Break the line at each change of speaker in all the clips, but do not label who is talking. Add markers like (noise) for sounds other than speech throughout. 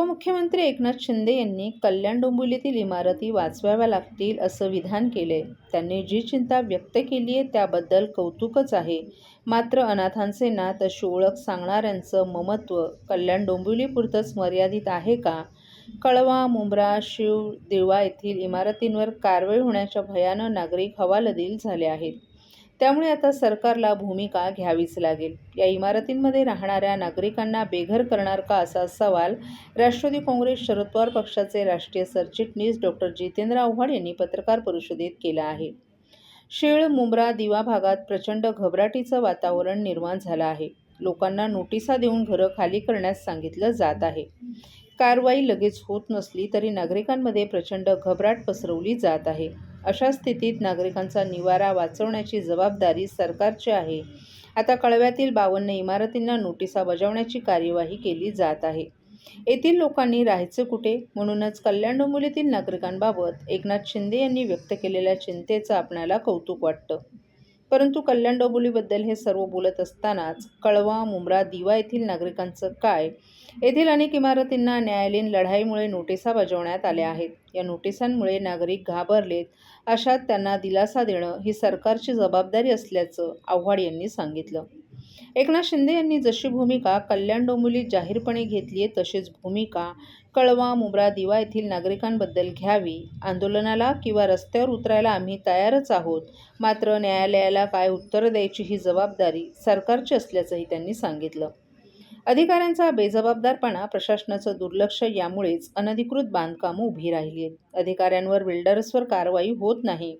उपमुख्यमंत्री एकनाथ शिंदे यांनी कल्याण डोंबिवलीतील इमारती वाचवाव्या लागतील असं विधान केले त्यांनी जी चिंता व्यक्त केली आहे त्याबद्दल कौतुकच आहे. मात्र अनाथांचे ना अशी ओळख सांगणाऱ्यांचं ममत्व कल्याण डोंबिवलीपुरतंच मर्यादित आहे का? कळवा मुंब्रा शिव दिवा येथील इमारतींवर कारवाई होण्याच्या भयानं नागरिक हवालदिल झाले आहेत. त्यामुळे आता सरकारला भूमिका घ्यावीच लागेल. या इमारतींमध्ये राहणाऱ्या नागरिकांना बेघर करणार का असा सवाल राष्ट्रवादी काँग्रेस शरद पवार पक्षाचे राष्ट्रीय सरचिटणीस डॉक्टर जितेंद्र आव्हाड यांनी पत्रकार परिषदेत केला आहे. शीळ मुंब्रा दिवा भागात प्रचंड घबराटीचं वातावरण निर्माण झालं आहे. लोकांना नोटिसा देऊन घरं खाली करण्यास सांगितलं जात आहे. कारवाई लगेच होत नसली तरी नागरिकांमध्ये प्रचंड घबराट पसरवली जात आहे. अशा स्थितीत नागरिकांचा निवारा वाचवण्याची जबाबदारी सरकारची आहे. आता कळव्यातील बावन्न इमारतींना नोटिसा बजावण्याची कार्यवाही केली जात आहे. येथील लोकांनी राहायचे कुठे? म्हणूनच कल्याण डोंबिवलीतील नागरिकांबाबत एकनाथ शिंदे यांनी व्यक्त केलेल्या चिंतेचं आपणाला कौतुक वाटतं. परंतु कल्याण डोंबिवलीबद्दल हे सर्व बोलत असतानाच कळवा मुंब्रा दिवा येथील नागरिकांचं काय? येथील अनेक इमारतींना न्यायालयीन लढाईमुळे नोटिसा बजावण्यात आल्या आहेत. या नोटिसांमुळे नागरिक घाबरलेत अशात त्यांना दिलासा देणं ही सरकारची जबाबदारी असल्याचं आव्हाड यांनी सांगितलं. एकनाथ शिंदे यांनी जशी भूमिका कल्याण डोंबिवलीत जाहीरपणे घेतली आहे तशीच भूमिका कळवा मुंब्रा दिवा येथील नागरिकांबद्दल घ्यावी. आंदोलनाला किंवा रस्त्यावर उतरायला आम्ही तयारच आहोत. मात्र न्यायालयाला काय उत्तर द्यायची ही जबाबदारी सरकारची असल्याचंही त्यांनी सांगितलं. अधिकाऱ्यांचा बेजबाबदारपणा प्रशासनाचं दुर्लक्ष यामुळेच अनधिकृत बांधकामं उभी राहिली आहेत. अधिकाऱ्यांवर बिल्डर्सवर कारवाई होत नाही.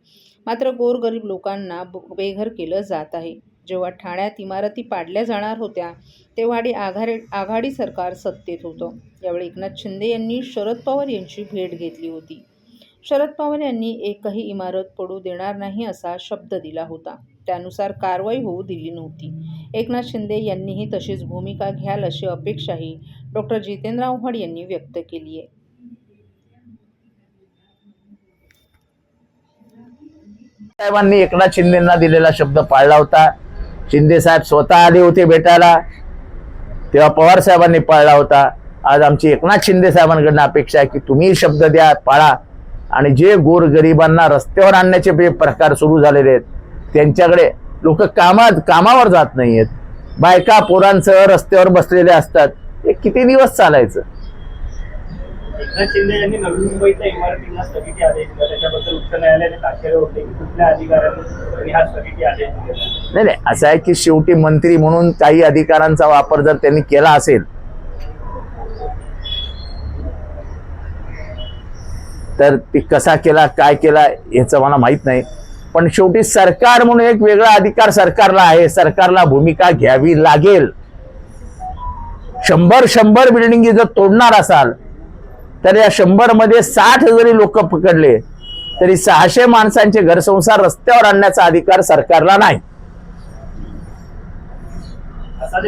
मात्र गोरगरीब लोकांना बेघर केलं जात आहे. जेव्हा ठाण्यात इमारती पाडल्या जाणार होत्या तेव्हा आघाडी आघाडी सरकार सत्तेत होतं. यावेळी एकनाथ शिंदे यांनी शरद पवार यांची भेट घेतली होती. शरद पवार यांनी एकही इमारत पडू देणार नाही असा शब्द दिला होता. त्यानुसार कारवाई होऊ दिली नव्हती. एकनाथ शिंदे यांनीही तशीच भूमिका घ्याल अशी अपेक्षाही डॉक्टर जितेंद्र आव्हाड यांनी व्यक्त केली आहे.
साहेबांनी एकनाथ शिंदेना दिलेला शब्द पाळला होता. शिंदे साहेब स्वतः आले होते भेटायला. तेव्हा पवार साहेबांनी पाळला होता. आज आमची एकनाथ शिंदे साहेबांकडनं अपेक्षा आहे की तुम्ही शब्द द्या पाळा. आणि जे गोरगरिबांना रस्त्यावर आणण्याचे जे प्रकार सुरू झालेले आहेत त्यांच्याकडे लोक कामात कामावर जात नाही आहेत बायका पोरांसह रस्त्यावर बसलेले असतात. हे किती दिवस चालायचं?
एकनाथ शिंदे यांनी नवी मुंबईच्या इमारतींना स्थगिती आदेश दिला. त्याच्याबद्दल उच्च न्यायालयाने ताशेरे होते की कुठल्या अधिकाऱ्यांनी हा स्थगिती आदेश दिला.
नाही नाही असं आहे की शेवटी मंत्री म्हणून काही अधिकारांचा वापर जर त्यांनी केला असेल तर ती कसा केला काय केला याचं मला माहीत नाही. पण शेवटी सरकार म्हणून एक वेगळा अधिकार सरकारला आहे. सरकारला भूमिका घ्यावी लागेल. शंभर शंभर बिल्डिंगी जर तोडणार असाल तर या शंभरमध्ये साठ जरी लोक पकडले तरी सहाशे माणसांचे घरसंसार रस्त्यावर आणण्याचा अधिकार सरकारला नाही.
असा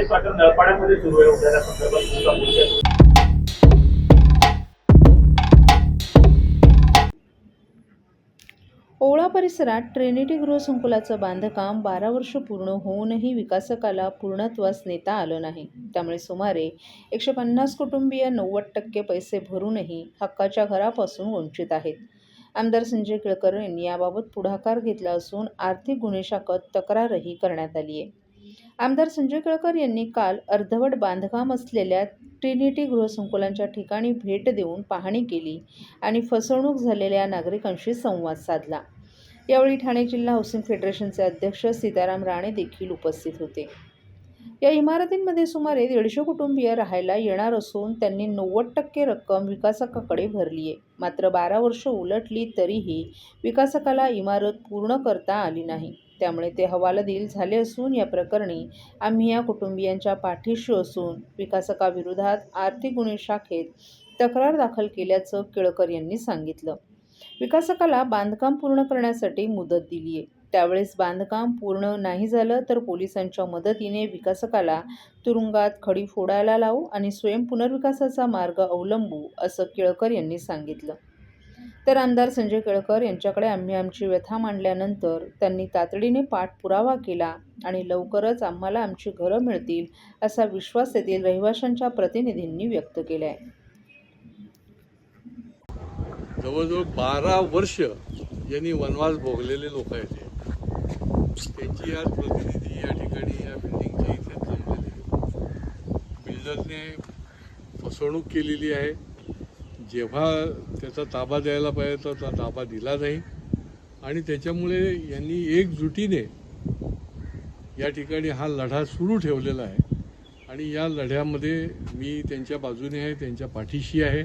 ओवळा परिसरात ट्रिनिटी गृहसंकुलाचं बांधकाम बारा वर्ष पूर्ण होऊनही विकासकाला पूर्णत्वास नेता आलं नाही. त्यामुळे सुमारे एकशे पन्नास कुटुंबीय नव्वद टक्के पैसे भरूनही हक्काच्या घरापासून वंचित आहेत. आमदार संजय केळकर यांनी याबाबत पुढाकार घेतला असून आर्थिक गुन्हे शाखत तक्रारही करण्यात आली आहे. आमदार संजय केळकर यांनी काल अर्धवट बांधकाम असलेल्या ट्रिनिटी गृहसंकुलांच्या ठिकाणी भेट देऊन पाहणी केली आणि फसवणूक झालेल्या नागरिकांशी संवाद साधला. यावेळी ठाणे जिल्हा हाऊसिंग फेडरेशनचे अध्यक्ष सीताराम राणे देखील उपस्थित होते. या इमारतींमध्ये सुमारे दीडशे कुटुंबीय राहायला येणार असून त्यांनी नव्वद टक्के रक्कम विकासकाकडे भरली आहे. मात्र बारा वर्ष उलटली तरीही विकासकाला इमारत पूर्ण करता आली नाही. त्यामुळे ते हवालदिल झाले असून या प्रकरणी आम्ही या कुटुंबियांच्या पाठीशी असून विकासकाविरोधात आर्थिक गुन्हे शाखेत तक्रार दाखल केल्याचं केळकर यांनी सांगितलं. विकासकाला बांधकाम पूर्ण करण्यासाठी मुदत दिली आहे त्यावेळेस बांधकाम पूर्ण नाही झालं तर पोलिसांच्या मदतीने विकासकाला तुरुंगात खडी फोडायला लावू आणि स्वयं पुनर्विकासाचा मार्ग अवलंबू असं केळकर यांनी सांगितलं. तर आमदार संजय केळकर यांच्याकडे आम्ही आमची व्यथा मांडल्यानंतर त्यांनी तातडीने पाठपुरावा केला आणि लवकरच आम्हाला आमची घरं मिळतील असा विश्वास येथील रहिवाशांच्या प्रतिनिधींनी व्यक्त केला आहे
जवळजवळ बारा वर्ष यांनी वनवास भोगलेले लोक आहेत त्यांची आज प्रतिनिधी या ठिकाणी या बिल्डिंगच्या इथे जमलेले बिल्डरने फसवणूक केलेली आहे. जेव्हा त्याचा ताबा द्यायला पाहिजे तर तो ताबा दिला नाही. आणि त्याच्यामुळे यांनी एकजुटीने या ठिकाणी हा लढा सुरू ठेवलेला आहे. आणि या लढ्यामध्ये मी त्यांच्या बाजूने आहे त्यांच्या पाठीशी आहे.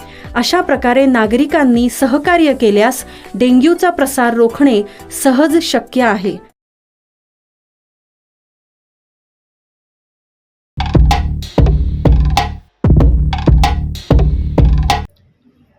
अशा प्रकारे नागरिकांनी सहकार्य केल्यास डेंग्यूचा प्रसार रोखणे सहज शक्य आहे.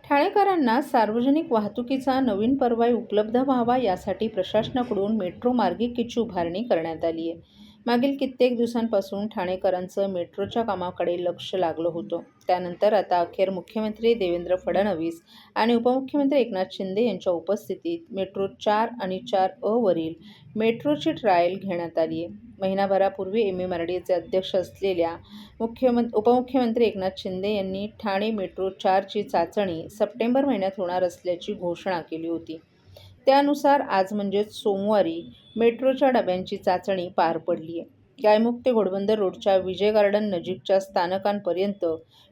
ठाणेकरांना सार्वजनिक वाहतुकीचा नवीन पर्याय उपलब्ध व्हावा यासाठी प्रशासनाकडून मेट्रो मार्गिकेची उभारणी करण्यात आली आहे. मागील कित्येक दिवसांपासून ठाणेकरांचं मेट्रोच्या कामाकडे लक्ष लागलं होतं. त्यानंतर आता अखेर मुख्यमंत्री देवेंद्र फडणवीस आणि उपमुख्यमंत्री एकनाथ शिंदे यांच्या उपस्थितीत मेट्रो चार आणि चार अ वरील मेट्रोची ट्रायल घेण्यात आली आहे. महिनाभरापूर्वी एम. एम आर डी एचे अध्यक्ष असलेल्या मुख्यमंत्री उपमुख्यमंत्री एकनाथ शिंदे यांनी ठाणे मेट्रो चारची चाचणी सप्टेंबर महिन्यात होणार असल्याची घोषणा केली होती. त्यानुसार आज म्हणजेच सोमवारी मेट्रोच्या डब्यांची चाचणी पार पडली आहे गायमुख ते घोडबंदर रोडच्या विजय गार्डन नजीकच्या स्थानकांपर्यंत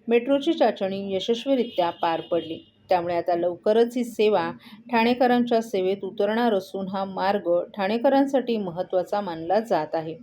मेट्रोची चाचणी यशस्वीरित्या पार पडली. त्यामुळे आता लवकरच ही सेवा ठाणेकरांच्या सेवेत उतरणार असून हा मार्ग ठाणेकरांसाठी महत्त्वाचा मानला जात आहे.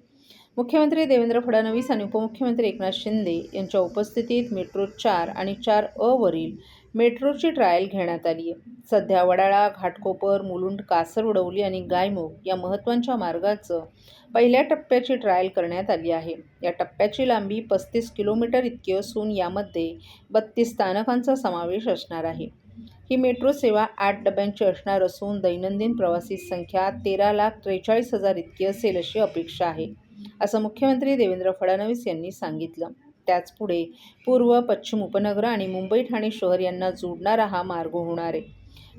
मुख्यमंत्री देवेंद्र फडणवीस आणि उपमुख्यमंत्री एकनाथ शिंदे यांच्या उपस्थितीत मेट्रो चार आणि चार अ वरील मेट्रोची ट्रायल घेण्यात आली आहे. सध्या वडाळा घाटकोपर मुलुंड कासरवडवली आणि गायमुख या महत्त्वाच्या मार्गाचं पहिल्या टप्प्याची ट्रायल करण्यात आली आहे. या टप्प्याची लांबी पस्तीस किलोमीटर इतकी असून यामध्ये बत्तीस स्थानकांचा समावेश असणार आहे. ही मेट्रो सेवा आठ डब्यांची असणार असून दैनंदिन प्रवासी संख्या तेरा लाख त्रेचाळीस हजार इतकी असेल अशी अपेक्षा आहे. असं मुख्यमंत्री देवेंद्र फडणवीस यांनी सांगितलं. त्याच पुढे पूर्व पश्चिम उपनगर आणि मुंबई ठाणे शहर यांना जोडणारा हा मार्ग होणार आहे.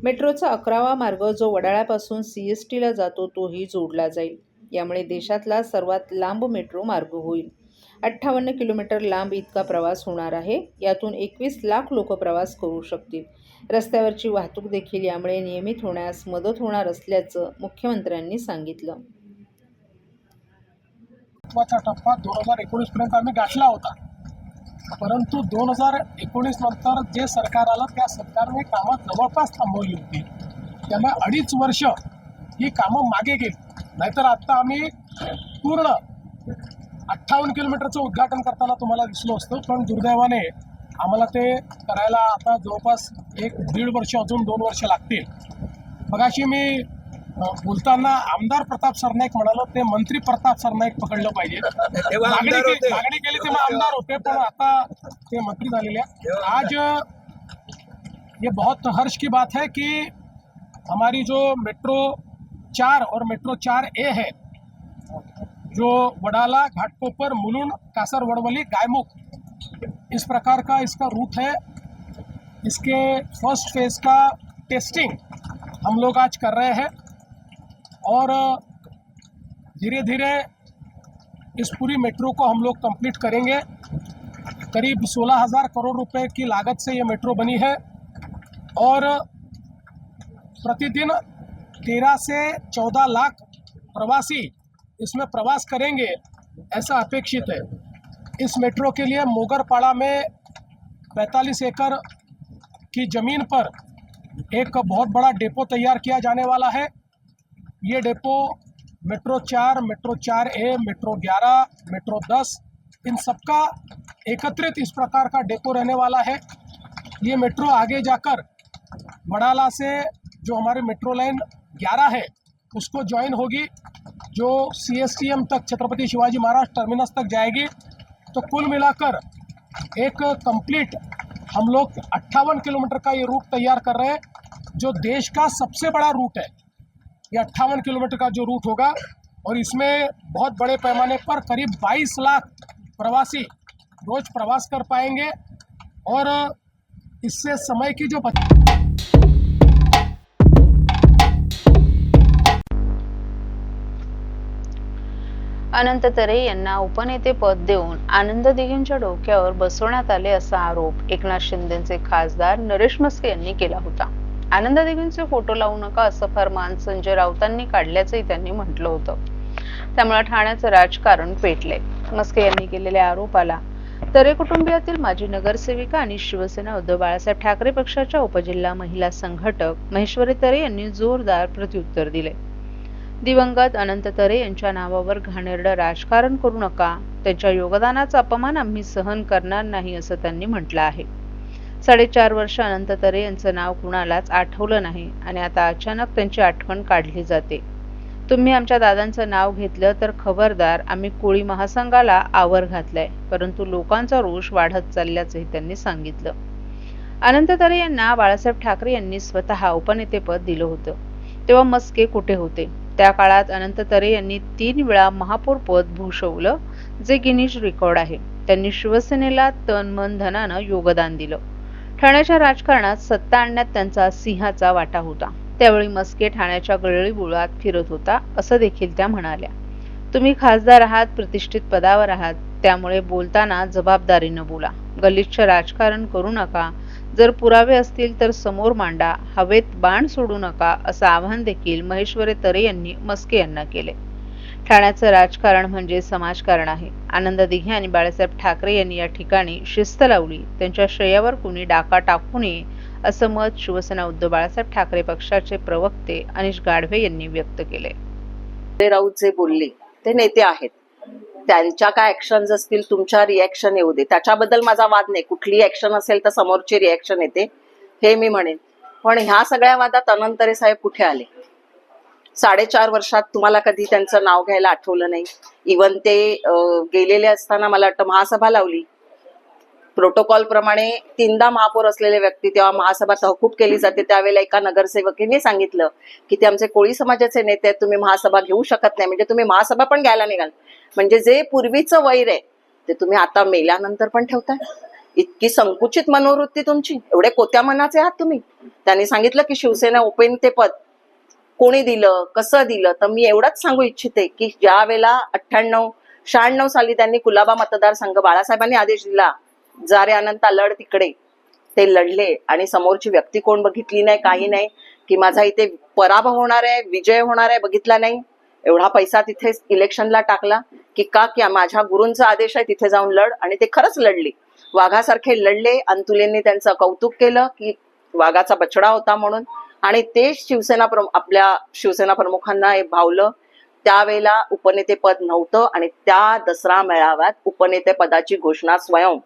मेट्रोचा अकरावा मार्ग जो वडाळ्यापासून सी एस टीला जातो तोही जोडला जाईल. यामुळे देशातला सर्वात लांब मेट्रो मार्ग होईल. अठ्ठावन्न किलोमीटर लांब इतका प्रवास होणार आहे. यातून एकवीस लाख लोक प्रवास करू शकतील. रस्त्यावरची वाहतूक देखील यामुळे नियमित होण्यास मदत होणार असल्याचं मुख्यमंत्र्यांनी सांगितलं.
महत्त्वाचा टप्पा दोन हजार एकोणीसपर्यंत आम्ही गाठला होता. परंतु दोन हजार एकोणीस नंतर जे सरकार आलं त्या सरकारने कामं जवळपास थांबवली होती. त्यामुळे अडीच वर्ष ही कामं मागे गेली. नाहीतर आत्ता आम्ही पूर्ण अठ्ठावन्न किलोमीटरचं उद्घाटन करताना तुम्हाला दिसलो असतं पण दुर्दैवाने आम्हाला ते करायला आता जवळपास एक दीड वर्ष अजून दोन वर्ष लागतील. मगाशी मी बोलताना आमदार प्रताप सरनाईक म्हणालो ते मंत्री प्रताप सरनाईक पकडलं पाहिजे. (laughs) मागणी के- मागणी केली तेव्हा आमदार होते पण आता ते मंत्री झालेले आहेत. आज ये बहुत हर्ष की बात है कि हमारी जो मेट्रो चार और मेट्रो चार ए है जो वडाला घाटकोपर मुलुंड कासर वड़वली गायमुख इस प्रकार का इसका रूट है। इसके फ़र्स्ट फ़ेज़ का टेस्टिंग हम लोग आज कर रहे हैं। और धीरे धीरे इस पूरी मेट्रो को हम लोग कंप्लीट करेंगे। करीब सोलह हज़ार करोड़ रुपए की लागत से ये मेट्रो बनी है और प्रतिदिन तेरह से चौदह लाख प्रवासी इसमें प्रवास करेंगे, ऐसा अपेक्षित है। इस मेट्रो के लिए मोगरपाड़ा में 45 एकड़ की ज़मीन पर एक बहुत बड़ा डेपो तैयार किया जाने वाला है। ये डेपो, मेट्रो चार मेट्रो चार ए, मेट्रो ग्यारह, मेट्रो दस, इन सबका एकत्रित इस प्रकार का डेपो रहने वाला है। ये मेट्रो आगे जाकर वडाला से जो हमारे मेट्रो लाइन 11 है, उसको ज्वाइन होगी, जो सी एस टी एम तक, छत्रपति शिवाजी महाराज टर्मिनस तक जाएगी। तो कुल मिलाकर एक कंप्लीट हम लोग अट्ठावन किलोमीटर का ये रूट तैयार कर रहे हैं, जो देश का सबसे बड़ा रूट है। ये अट्ठावन किलोमीटर का जो रूट होगा और इसमें बहुत बड़े पैमाने पर करीब 22 लाख प्रवासी रोज प्रवास कर पाएंगे और इससे समय की जो बच
अनंत तरे यांना उपनेतेपद देऊन आनंद दिघेंच्या डोक्यावर बसवण्यात आले असा आरोप एकनाथ शिंदेचे खासदार नरेश मस्के यांनी केला होता. आनंद देवींचे फोटो लावू नका असं फरमान संजय राऊतांनी काढल्याचंही त्यांनी म्हटलं होतं. त्यामुळे ठाण्याचं राजकारण पेटले मस्के यांनी केलेल्या आरोपाला तरे कुटुंबियातील माजी नगरसेविका आणि शिवसेना उद्धव बाळासाहेब ठाकरे पक्षाच्या उपजिल्हा महिला संघटक महेश्वरी तरे यांनी जोरदार प्रत्युत्तर दिले. दिवंगत अनंत तरे यांच्या नावावर घाणेरडं राजकारण करू नका. त्यांच्या योगदानाचा अपमान आम्ही सहन करणार नाही असं त्यांनी म्हटलं आहे. साडेचार वर्ष अनंत तरे यांचं नाव कुणालाच आठवलं नाही आणि आता अचानक त्यांची आठवण काढली जाते. तुम्ही आमच्या दादांचं नाव घेतलं तर खबरदार आम्ही कोळी महासंघाला आवर घातलाय परंतु लोकांचा रोष वाढत चालल्याचंही त्यांनी सांगितलं. अनंत तरे यांना बाळासाहेब ठाकरे यांनी स्वतः उपनेतेपद दिलं होतं. तेव्हा मस्के कुठे होते? त्या काळात अनंत तरे यांनी तीन वेळा महापौर पद भूषवलं जे गिनीज रेकॉर्ड आहे. त्यांनी शिवसेनेला तन मन धनानं योगदान दिलं. ठाण्याच्या राजकारणात सत्ता आणण्यात त्यांचा सिंहाचा वाटा होता. त्यावेळी मस्के ठाण्याच्या गळळीबुळात फिरत होता असं देखील त्या म्हणाल्या. तुम्ही खासदार आहात प्रतिष्ठित पदावर आहात त्यामुळे बोलताना जबाबदारीनं बोला. गलिच्छ राजकारण करू नका. जर पुरावे असतील तर समोर मांडा. हवेत बाण सोडू नका असं आवाहन देखील महेश्वरे तरे यांनी मस्के यांना केले. ठाण्याचं राजकारण म्हणजे समाजकारण आहे. आनंद दिघे आणि बाळासाहेब ठाकरे यांनी या ठिकाणी शिस्त लावली. त्यांच्या श्रेयावर कुणी डाका टाकू नये असं मत शिवसेना उद्धव बाळासाहेब ठाकरे पक्षाचे प्रवक्ते अनिश गाढवे यांनी व्यक्त केले
राऊत जे बोलले ते नेते आहेत. त्यांच्या काय ऍक्शन असतील तुमच्या रिॲक्शन येऊ दे. त्याच्याबद्दल माझा वाद नाही. कुठली ऍक्शन असेल तर समोरची रिॲक्शन येते हे मी म्हणेन. पण ह्या सगळ्या वादात अनंतरे साहेब कुठे आले? साडेचार वर्षात तुम्हाला कधी त्यांचं नाव घ्यायला आठवलं नाही. इवन ते गेलेले असताना मला वाटतं महासभा लावली. प्रोटोकॉल प्रमाणे तीनदा महापौर असलेले व्यक्ती तेव्हा महासभा तहकूब केली जाते. त्यावेळेला एका नगरसेवकीने सांगितलं की ते आमचे कोळी समाजाचे नेते आहेत तुम्ही महासभा घेऊ शकत नाही. म्हणजे तुम्ही महासभा पण घ्यायला निघाल. म्हणजे जे पूर्वीचं वैर आहे ते तुम्ही आता मेल्यानंतर पण ठेवताय. इतकी संकुचित मनोवृत्ती तुमची. एवढे कोत्या मनाचे आहात तुम्ही. त्यांनी सांगितलं की शिवसेना ओपेन ते पद कोणी दिलं कसं दिलं तर मी एवढंच सांगू इच्छिते की ज्या वेळेला अठ्ठ्याण्णव शहाण्णव साली त्यांनी कुलाबा मतदारसंघ बाळासाहेबांनी आदेश दिला जा रे अनंता लढ तिकडे. ते लढले आणि समोरची व्यक्ती कोण बघितली नाही काही नाही की माझा इथे पराभव होणार आहे विजय होणार आहे बघितला नाही. एवढा पैसा तिथे इलेक्शनला टाकला की का की माझ्या गुरूंचा आदेश आहे तिथे जाऊन लढ. आणि ते खरंच लढले. वाघासारखे लढले अंतुलेंनी त्यांचं कौतुक केलं की वाघाचा बछडा होता म्हणून. आणि ते शिवसेना प्रमुख आपल्या शिवसेना प्रमुखांना हे भावलं. त्यावेळेला उपनेते पद नव्हतं आणि त्या दसरा मेळाव्यात उपनेते पदाची घोषणा स्वयं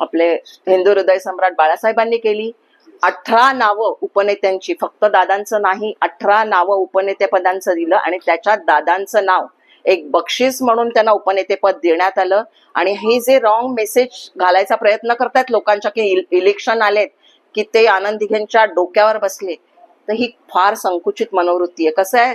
आपले हिंदू हृदय सम्राट बाळासाहेबांनी केली. अठरा नावं उपनेत्यांची फक्त दादांचं नाही अठरा नावं उपनेते पदांचं दिलं आणि त्याच्यात दादांचं नाव एक बक्षीस म्हणून त्यांना उपनेतेपद देण्यात आलं. आणि हे जे रॉंग मेसेज घालायचा प्रयत्न करतायत लोकांच्या की इलेक्शन आलेत की ते आनंद दिघेंच्या डोक्यावर बसले तर ही फार संकुचित मनोवृत्ती आहे. कसं आहे?